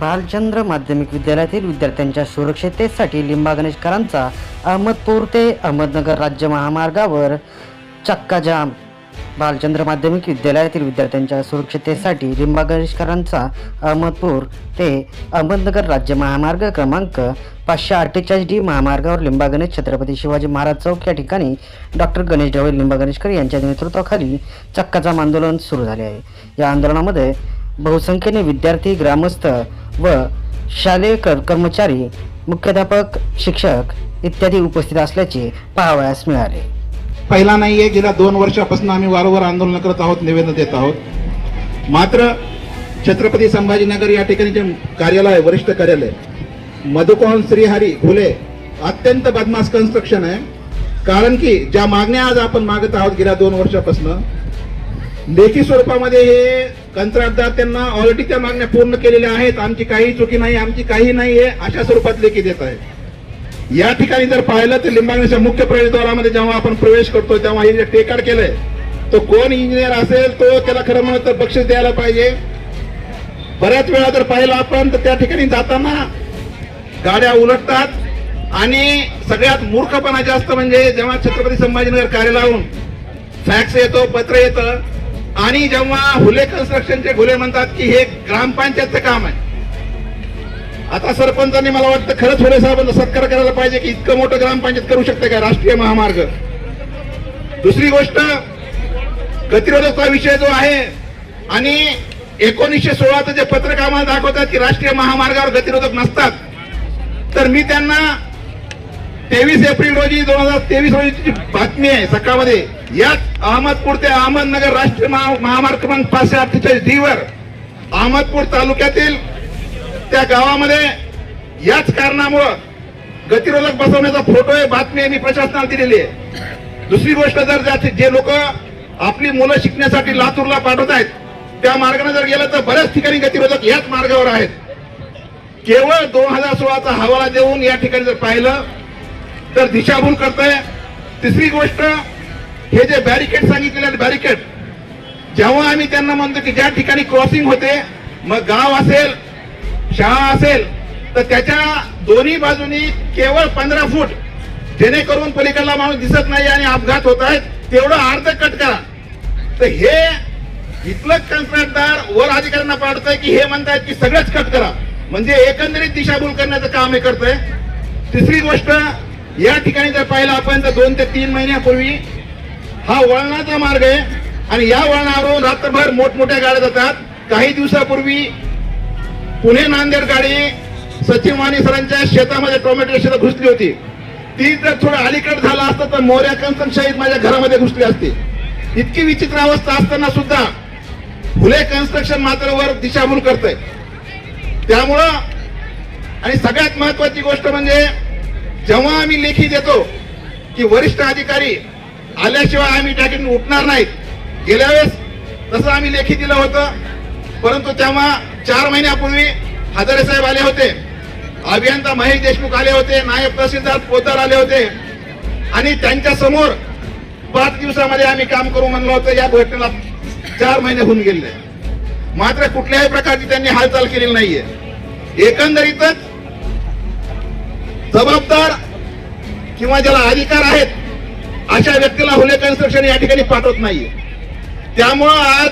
भालचंद्र माध्यमिक विद्यालयातील विद्यार्थ्यांच्या सुरक्षिततेसाठी लिंबा गणेशकरांचा अहमदपूर ते अहमदनगर राज्य महामार्गावर चक्काजाम. भालचंद्र माध्यमिक विद्यालयातील विद्यार्थ्यांच्या सुरक्षिततेसाठी लिंबा गणेशकरांचा अहमदपूर ते अहमदनगर राज्य महामार्ग क्रमांक पाचशे अठ्ठेचाळीस डी महामार्गावर लिंबा गणेश छत्रपती शिवाजी महाराज चौक या ठिकाणी डॉक्टर गणेश ढवळे लिंबा गणेशकर यांच्या नेतृत्वाखाली चक्काजाम आंदोलन सुरू झाले आहे. या आंदोलनामध्ये बहुसंख्येने विद्यार्थी ग्रामस्थ व शालेय कर्मचारी मुख्याध्यापक शिक्षक इत्यादी उपस्थित असल्याचे पाहावयास मिळाले. पहिला नाही आहे गेल्या दोन वर्षापासून आम्ही वारंवार आंदोलन करत आहोत निवेदन देत आहोत. मात्र छत्रपती संभाजीनगर या ठिकाणी जे कार्यालय वरिष्ठ कार्यालय मधुकोन श्रीहरी फुले अत्यंत बदमाश कन्स्ट्रक्शन आहे. कारण की ज्या मागण्या आज आपण मागत आहोत गेल्या दोन वर्षापासून लेखी स्वरूपामध्ये हे कंत्राटदार त्यांना ऑलरेडी त्या मागण्या पूर्ण केलेल्या आहेत. आमची काही चुकी नाही आमची काही नाही आहे अशा स्वरूपात लेखी देत आहे या ठिकाणी जर पाहिलं तर लिंबागणेच्या मुख्य प्रवेशद्वारामध्ये जेव्हा आपण प्रवेश करतो तेव्हा हे जे टेकाड केलंय तो कोण इंजिनियर असेल तो त्याला खरं म्हणत तर बक्षीस द्यायला पाहिजे. बऱ्याच वेळा जर पाहिलं आपण तर त्या ठिकाणी जाताना गाड्या उलटतात आणि सगळ्यात मूर्खपणा जास्त म्हणजे जेव्हा छत्रपती संभाजीनगर कार्यालयाहून फॅक्स येतो पत्र येतं आणि जेव्हा हुले कन्स्ट्रक्शनचे घुले म्हणतात की हे ग्रामपंचायतचं काम आहे. आता सरपंचांनी मला वाटतं खरंच हुले साहेबांचा सत्कार करायला पाहिजे की इतकं मोठं ग्रामपंचायत करू शकते का राष्ट्रीय महामार्ग? दुसरी गोष्ट गतिरोधकचा विषय जो आहे आणि एकोणीसशे सोळाचं जे पत्रक आम्हाला दाखवतात की राष्ट्रीय महामार्गावर गतिरोधक नसतात तर मी त्यांना तेवीस एप्रिल रोजी दोन हजार तेवीस रोजीची बातमी आहे सकाळमध्ये याच अहमदपूर ते अहमदनगर राष्ट्रीय महा- महामार्ग क्रमांक पाचशे अठ्ठेचाळीस डी वर अहमदपूर तालुक्यातील त्या गावामध्ये याच कारणामुळं गतिरोधक बसवण्याचा फोटो आहे बातमी आहे मी प्रशासनाला दिलेली आहे. दुसरी गोष्ट जर ज्याचे जे लोक आपली मुलं शिकण्यासाठी लातूरला पाठवत आहेत त्या मार्गाने जर गेलं तर बऱ्याच ठिकाणी गतिरोधक याच मार्गावर आहेत. केवळ दोन हजार सोळाचा हवाला देऊन या ठिकाणी जर पाहिलं तर दिशाभूल करतंय. तिसरी गोष्ट हे जे बॅरिकेड सांगितलेले बॅरिकेड जेव्हा आम्ही त्यांना म्हणतो की ज्या ठिकाणी क्रॉसिंग होते मग गाव असेल शाळा असेल तर त्याच्या दोन्ही बाजूनी केवळ पंधरा फूट. जेणेकरून पलीकडला माणूस दिसत नाही आणि अपघात होत आहेत तेवढं अर्ध कट करा. तर हे इथलं कंत्राटदार वर अधिकाऱ्यांना पाडतंय की हे म्हणतायत की सगळंच कट करा. म्हणजे एकंदरीत दिशाभूल करण्याचं काम हे करतंय. तिसरी गोष्ट या ठिकाणी जर पाहिलं आपण तर दोन ते तीन महिन्यापूर्वी हा वळणाचा मार्ग आहे. आणि या वळणावरून रात्रभर मोठमोठ्या गाड्या जातात. काही दिवसापूर्वी पुणे नांदेड गाडी सचिन वाणी सरांच्या शेतामध्ये टोमॅटो शेतात घुसली होती. ती जर थोडं अलीकड झालं असतं तर मोर्या कंचन शहीद माझ्या घरामध्ये घुसली असती. इतकी विचित्र अवस्था असताना सुद्धा फुले कन्स्ट्रक्शन मात्र वर दिशाभूल करतंय. त्यामुळं आणि सगळ्यात महत्वाची गोष्ट म्हणजे जेव्हा आम्ही लेखी देतो की वरिष्ठ अधिकारी आल्याशिवाय आम्ही टाकीतून उठणार नाहीत. गेल्या वेळेस तसं आम्ही लेखी दिलं होतं परंतु तेव्हा चार महिन्यापूर्वी हजारे साहेब आले होते अभियंता महेश देशमुख आले होते नायब तहसीलदार पोतार आले होते आणि त्यांच्यासमोर पाच दिवसामध्ये आम्ही काम करू म्हणलं होतं या घटनेला चार महिने होऊन गेले. मात्र कुठल्याही प्रकारची त्यांनी हालचाल केलेली नाहीये. एकंदरीतच जबाबदार किंवा ज्याला अधिकार आहेत अशा व्यक्तीला हुले कन्स्ट्रक्शन या ठिकाणी पाठवत नाहीये. त्यामुळं आज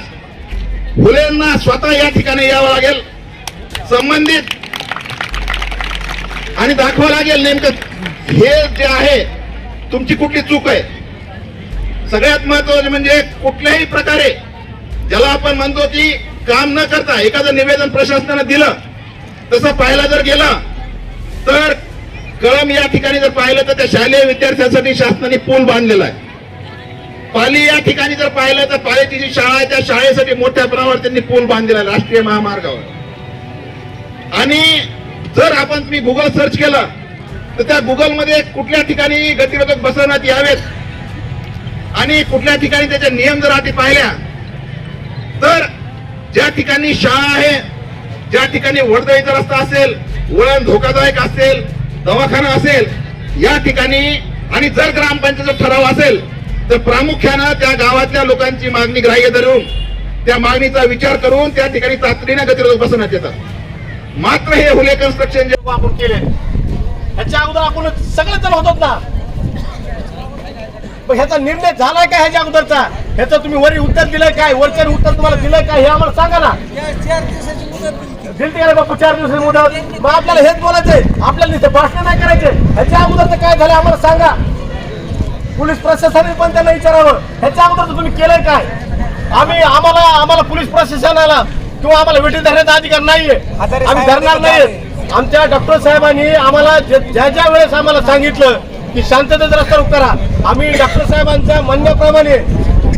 फुलेंना स्वतः या ठिकाणी यावं लागेल संबंधित. आणि दाखवावं लागेल नेमकं हे जे आहे तुमची कुठली चूक आहे. सगळ्यात महत्वाचं म्हणजे कुठल्याही प्रकारे ज्याला आपण म्हणतो की काम न करता एखादं निवेदन प्रशासनानं दिलं तसं पाहायला जर गेलं तर कळम या ठिकाणी जर पाहिलं तर त्या शालेय विद्यार्थ्यांसाठी शासनाने पूल बांधलेला आहे. पाली या ठिकाणी जर पाहिलं तर पालीची जी शाळा आहे त्या शाळेसाठी मोठ्या प्रमाणावर त्यांनी पूल बांधलेला आहे राष्ट्रीय महामार्गावर. आणि जर आपण तुम्ही गुगल सर्च केलं तर त्या गुगलमध्ये कुठल्या ठिकाणी गतिरोधक बसवण्यात यावेत आणि कुठल्या ठिकाणी त्याचे नियम जर आधी पाहिल्या तर ज्या ठिकाणी शाळा आहे ज्या ठिकाणी वडदळीचा रस्ता असेल वळण धोकादायक असेल दवाखाना असेल या ठिकाणी आणि जर ग्रामपंचायत ठराव असेल तर प्रामुख्यानं त्या गावातल्या लोकांची मागणी ग्राह्य धरून त्या मागणीचा विचार करून त्या ठिकाणी तातडीनं गतिरोधक बसवण्यात येतात. मात्र हे हुले कन्स्ट्रक्शन जे आपण केले. ह्याच्या अगोदर आपण सगळे जण होतात ना. ह्याचा निर्णय झालाय का ह्याच्या अगोदरचा? ह्याचं तुम्ही वरी उत्तर दिलंय काय? वरच्या उत्तर तुम्हाला दिलंय काय हे आम्हाला सांगा ना. दिलते रे बापू? चार दिवसाची मुदत. मग आपल्याला हेच बोलायचंय. आपल्याला नुसते भाषण नाही करायचे. ह्याच्या अगोदरचं काय झालं आम्हाला सांगा. पोलीस प्रशासनाने पण त्यांना विचारावं. ह्याच्या अगोदर तुम्ही केलंय काय? आम्ही आम्हाला आम्हाला पोलीस प्रशासनाला किंवा आम्हाला वेटी धरण्याचा अधिकार नाहीये. आम्ही धरणार नाही आमच्या डॉक्टर साहेबांनी आम्हाला ज्या ज्या वेळेस आम्हाला सांगितलं की शांततेत रस्ता रोक करा आम्ही डॉक्टर साहेबांच्या म्हणण्याप्रमाणे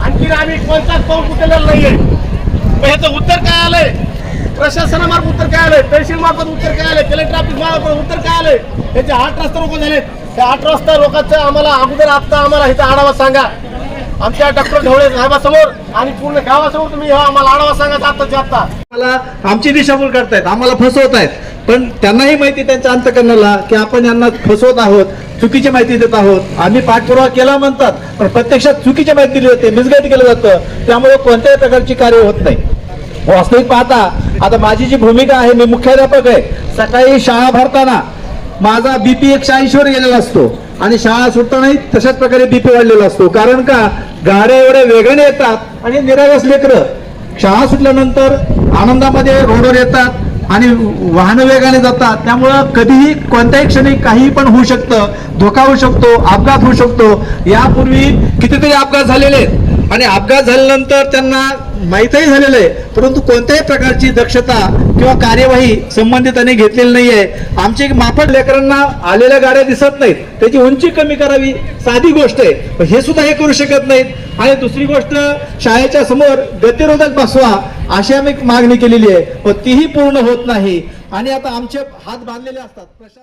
आणखी आम्ही कोणताच पाऊल उचललेला नाहीये. मग ह्याचं उत्तर काय आलंय? प्रशासनामार्फत उत्तर काय आलंय? तहसील मार्फत उत्तर काय आलंय? कलेक्टर ऑफिस मार्फत उत्तर काय आलंय? त्याचे आठ रस्ता रोको झालेत. त्या आठ रस्ता रोकाचं आम्हाला अगोदर आता आम्हाला इथं आढावा सांगा. आमच्या डॉक्टर ढवळे साहेबासमोर आणि पूर्ण गावासमोर तुम्ही आम्हाला आढावा सांगा आत्ताच्या आत्ता आम्हाला आमची दिशाभूल करतायत आम्हाला फसवत आहेत पण त्यांनाही माहिती त्यांच्या अंतकरणाला की आपण यांना फसवत आहोत चुकीची माहिती देत आहोत. आम्ही पाठपुरावा केला म्हणतात पण प्रत्यक्षात चुकीची माहिती दिली होते मिसगाईड केलं जातं. त्यामुळे कोणत्याही प्रकारची कार्य होत नाही. वास्तविक पाहता आता माझी जी भूमिका आहे मी मुख्याध्यापक आहे. सकाळी शाळा भरताना माझा बीपी एकशे ऐंशीवर गेलेला असतो आणि शाळा सुटतानाही तशाच प्रकारे बीपी वाढलेला असतो. कारण का? गाड्या एवढ्या वेगाने येतात आणि निरागस लेकरं. शाळा सुटल्यानंतर आनंदामध्ये रोडवर येतात आणि वाहन वेगाने जातात. त्यामुळं कधीही कोणत्याही क्षणी काहीही पण होऊ शकतं. धोका होऊ शकतो अपघात होऊ शकतो. यापूर्वी कितीतरी अपघात झालेले आहेत. आणि अपघात झाल्यानंतर त्यांना माहीतही झालेलं आहे. परंतु कोणत्याही प्रकारची दक्षता किंवा कार्यवाही संबंधितांनी घेतलेली नाहीये. आमची माफड लेकरांना आलेल्या गाड्या दिसत नाहीत. त्याची उंची कमी करावी साधी गोष्ट आहे. हे सुद्धा हे करू शकत नाहीत. आणि दुसरी गोष्ट शाळेच्या समोर गतिरोधक बसवा अशी आम्ही मागणी केलेली आहे. पण तीही पूर्ण होत नाही. आणि आता आमचे हात बांधलेले असतात. प्रशासन